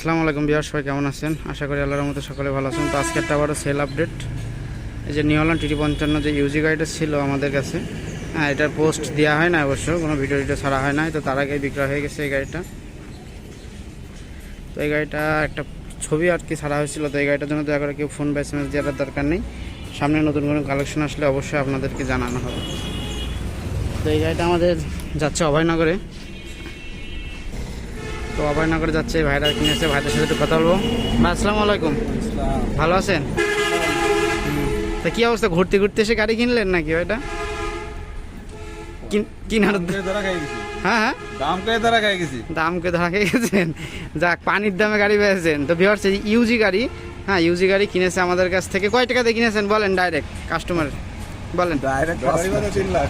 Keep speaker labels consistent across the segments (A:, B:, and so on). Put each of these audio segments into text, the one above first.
A: আসসালামু আলাইকুম বিহার, সবাই কেমন আছেন? আশা করি আল্লাহর মতো সকলে ভালো আছেন। তো আজকে একটা আবারও সেল আপডেট এই যে নিউল্যান্ড টিটি পঞ্চান্ন যে ইউজি গাড়িটা ছিল আমাদের কাছে হ্যাঁ এটার পোস্ট দেওয়া হয় না অবশ্য, কোনো ভিডিও টিডিও ছাড়া হয় না তো তার আগে বিক্রয় হয়ে গেছে এই গাড়িটা তো এই গাড়িটা একটা ছবি আর কি ছাড়া হয়েছিল, তো এই গাড়িটার জন্য দয়া করে কেউ ফোন বা এস দেওয়ার দরকার নেই। সামনে নতুন কোনো কালেকশন আসলে অবশ্যই আপনাদেরকে জানানো হবে। তো এই গাড়িটা আমাদের যাচ্ছে অভয়নগরে। তো অভয়নগরে যাচ্ছে এই ভাইরা কিনেছে ভাইদের সাথে একটু কথা বলব। ভাই আসসালামু আলাইকুম। ভালো আছেন? তা কি অবস্থা ঘুরতে ঘুরতে এসে গাড়ি কিনলেন নাকি ওইটা কিন- কিনার হ্যাঁ হ্যাঁ।
B: দাম করে ধরা গেছি?
A: দামকে ধরা খেয়ে গেছেন? যাক পানির দামে গাড়ি পেয়েছেন। তো ভিওর্স এই ইউজি গাড়ি হ্যাঁ ইউজি গাড়ি কিনেছে আমাদের কাছ থেকে। কয় টাকা দিয়ে কিনেছেন বলেন ডাইরেক্ট কাস্টমার বলেন।
B: ডাইরেক্ট তিন লাখ।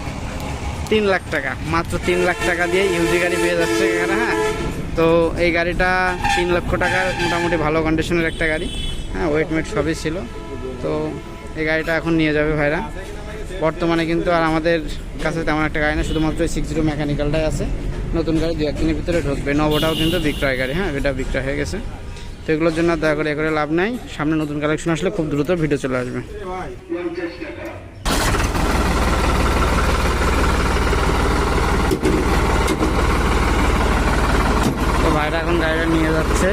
A: তিন লাখ টাকা মাত্র তিন লাখ টাকা দিয়ে ইউজি গাড়ি পেয়ে যাচ্ছে এখানে হ্যাঁ। তো এই গাড়িটা তিন লক্ষ টাকার মোটামুটি ভালো কন্ডিশনের একটা গাড়ি। হ্যাঁ ওয়েট মেট সবই ছিল। তো এই গাড়িটা এখন নিয়ে যাবে ভাইরা। বর্তমানে কিন্তু আর আমাদের কাছে তেমন একটা গাড়ি না শুধুমাত্র সিক্স জিরো মেকানিক্যালটাই আছে। নতুন গাড়ি দু একদিনের ভিতরে ঢুকবে। নবটাও কিন্তু বিক্রয় গাড়ি হ্যাঁ এটা বিক্রয় হয়ে গেছে। তো এগুলোর জন্য দয়া করে এ করে লাভ নাই। সামনে নতুন কালেকশন আসলে খুব দ্রুত ভিডিও চলে আসবে। এখন গাড়িটা নিয়ে যাচ্ছে।